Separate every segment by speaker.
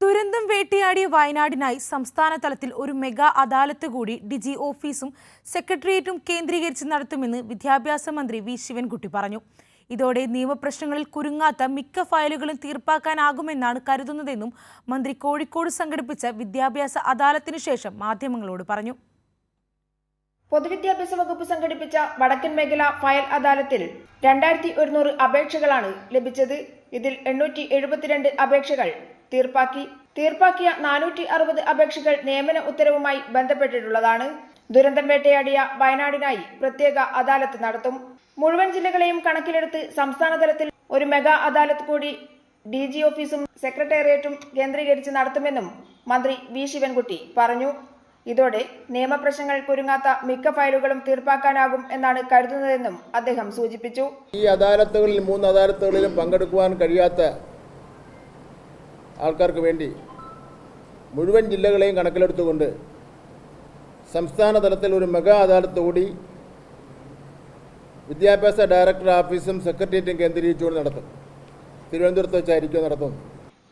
Speaker 1: ദുരന്തം വേട്ടയാടിയ വയനാടിനായി സംസ്ഥാന തലത്തിൽ ഒരു മെഗാ അദാലത്ത് കൂടി ഡിജി ഓഫീസും സെക്രട്ടേറിയറ്റും കേന്ദ്രീകരിച്ച് നടത്തുമെന്ന് വിദ്യാഭ്യാസ മന്ത്രി വി ശിവൻകുട്ടി പറഞ്ഞു. ഇതോടെ നിയമപ്രശ്നങ്ങളിൽ കുരുങ്ങാത്ത മിക്ക ഫയലുകളും തീർപ്പാക്കാനാകുമെന്നാണ് കരുതുന്നതെന്നും മന്ത്രി കോഴിക്കോട് സംഘടിപ്പിച്ച വിദ്യാഭ്യാസ അദാലത്തിനു ശേഷം മാധ്യമങ്ങളോട് പറഞ്ഞു.
Speaker 2: പൊതുവിദ്യാഭ്യാസ വകുപ്പ് സംഘടിപ്പിച്ച വടക്കൻ മേഖല ഫയൽ അദാലത്തിൽ രണ്ടായിരത്തി ഒരുന്നൂറ് അപേക്ഷകളാണ് ലഭിച്ചത്. ഇതിൽ എണ്ണൂറ്റി എഴുപത്തിരണ്ട് അപേക്ഷകൾ തീർപ്പാക്കി. തീർപ്പാക്കിയ നാനൂറ്റി അറുപത് അപേക്ഷകൾ നിയമന ഉത്തരവുമായി ബന്ധപ്പെട്ടിട്ടുള്ളതാണ്. ദുരന്തം വേട്ടയാടിയ വയനാടിനായി പ്രത്യേക അദാലത്ത് നടത്തും. മുഴുവൻ ജില്ലകളെയും കണക്കിലെടുത്ത് സംസ്ഥാന തലത്തിൽ ഒരു മെഗാ അദാലത്ത് കൂടി ഡി ജി ഓഫീസും സെക്രട്ടേറിയറ്റും കേന്ദ്രീകരിച്ച് നടത്തുമെന്നും മന്ത്രി വി ശിവൻകുട്ടി പറഞ്ഞു. ഇതോടെ നിയമപ്രശ്നങ്ങൾ കുരുങ്ങാത്ത മിക്ക ഫയലുകളും തീർപ്പാക്കാനാകും എന്നാണ് കരുതുന്നതെന്നും അദ്ദേഹം സൂചിപ്പിച്ചു.
Speaker 3: ഈ അദാലത്തുകളിൽ മൂന്ന് അദാലത്തുകളിലും പങ്കെടുക്കുവാൻ കഴിയാത്ത ആൾക്കാർക്ക് വേണ്ടി മുഴുവൻ ജില്ലകളെയും കണക്കിലെടുത്തുകൊണ്ട് സംസ്ഥാന തലത്തിൽ ഒരു മെഗാ അദാലത്ത് കൂടി വിദ്യാഭ്യാസ ഡയറക്ടർ ഓഫീസും സെക്രട്ടേറിയറ്റും കേന്ദ്രീകരിച്ചുകൊണ്ട് നടത്തും. തിരുവനന്തപുരത്ത് വെച്ചായിരിക്കും നടത്തുന്നത്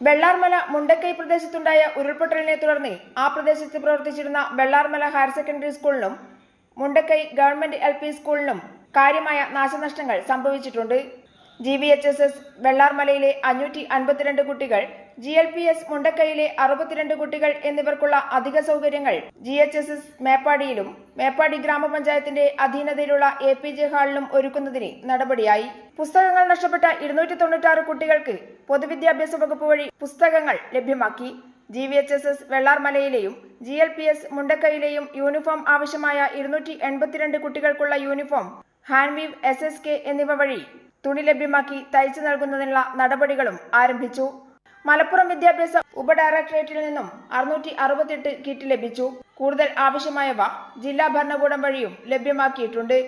Speaker 2: വെള്ളാർമല മുണ്ടക്കൈ പ്രദേശത്തുണ്ടായ ഉരുൾപൊട്ടലിനെ തുടർന്ന് ആ പ്രദേശത്ത് പ്രവർത്തിച്ചിരുന്ന വെള്ളാർമല ഹയർ സെക്കൻഡറി സ്കൂളിനും മുണ്ടക്കൈ ഗവൺമെന്റ് എൽ സ്കൂളിനും കാര്യമായ നാശനഷ്ടങ്ങൾ സംഭവിച്ചിട്ടുണ്ട്. G V H S S വെള്ളാർമലയിലെ അഞ്ഞൂറ്റി അൻപത്തിരണ്ട് കുട്ടികൾ ജി എൽ പി എസ് മുണ്ടക്കൈയിലെ അറുപത്തിരണ്ട് കുട്ടികൾ എന്നിവർക്കുള്ള അധിക സൗകര്യങ്ങൾ ജി എച്ച് എസ് എസ് മേപ്പാടിയിലും മേപ്പാടി ഗ്രാമപഞ്ചായത്തിന്റെ അധീനതയിലുള്ള എ പി ജെ ഹാളിലും ഒരുക്കുന്നതിന് നടപടിയായി. പുസ്തകങ്ങൾ നഷ്ടപ്പെട്ട ഇരുന്നൂറ്റി തൊണ്ണൂറ്റാറ് കുട്ടികൾക്ക് പൊതുവിദ്യാഭ്യാസ വകുപ്പ് വഴി പുസ്തകങ്ങൾ ലഭ്യമാക്കി. G V H S S വെള്ളാർമലയിലെയും G L P S മുണ്ടക്കൈയിലെയും യൂണിഫോം ആവശ്യമായ ഇരുന്നൂറ്റി എൺപത്തിരണ്ട് കുട്ടികൾക്കുള്ള uniform Hanveev S S K എന്നിവ വഴി തുണി ലഭ്യമാക്കി തയ്ച്ചു നൽകുന്നതിനുള്ള നടപടികളും ആരംഭിച്ചു. മലപ്പുറം വിദ്യാഭ്യാസ ഉപഡയറക്ടറേറ്റിൽ നിന്നും അറുന്നൂറ്റി അറുപത്തെട്ട് കിറ്റ് ലഭിച്ചു. കൂടുതൽ ആവശ്യമായവ ജില്ലാ ഭരണകൂടം വഴിയും ലഭ്യമാക്കിയിട്ടുണ്ട്.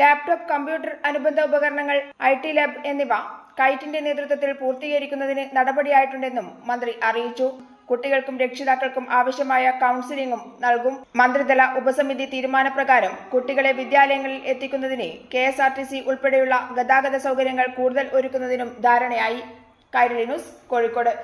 Speaker 2: ലാപ്ടോപ്പ് കമ്പ്യൂട്ടർ അനുബന്ധ ഉപകരണങ്ങൾ ഐ ടി ലാബ് എന്നിവ കൈറ്റിന്റെ നേതൃത്വത്തിൽ പൂർത്തീകരിക്കുന്നതിന് നടപടിയായിട്ടുണ്ടെന്നും മന്ത്രി അറിയിച്ചു. കുട്ടികൾക്കും രക്ഷിതാക്കൾക്കും ആവശ്യമായ കൗൺസിലിംഗും നൽകും. മന്ത്രിതല ഉപസമിതി തീരുമാനപ്രകാരം കുട്ടികളെ വിദ്യാലയങ്ങളിൽ എത്തിക്കുന്നതിന് K S R T C ഉൾപ്പെടെയുള്ള ഗതാഗത സൗകര്യങ്ങൾ കൂടുതൽ ഒരുക്കുന്നതിനും ധാരണയായി. കൈരളി ന്യൂസ് കോഴിക്കോട്.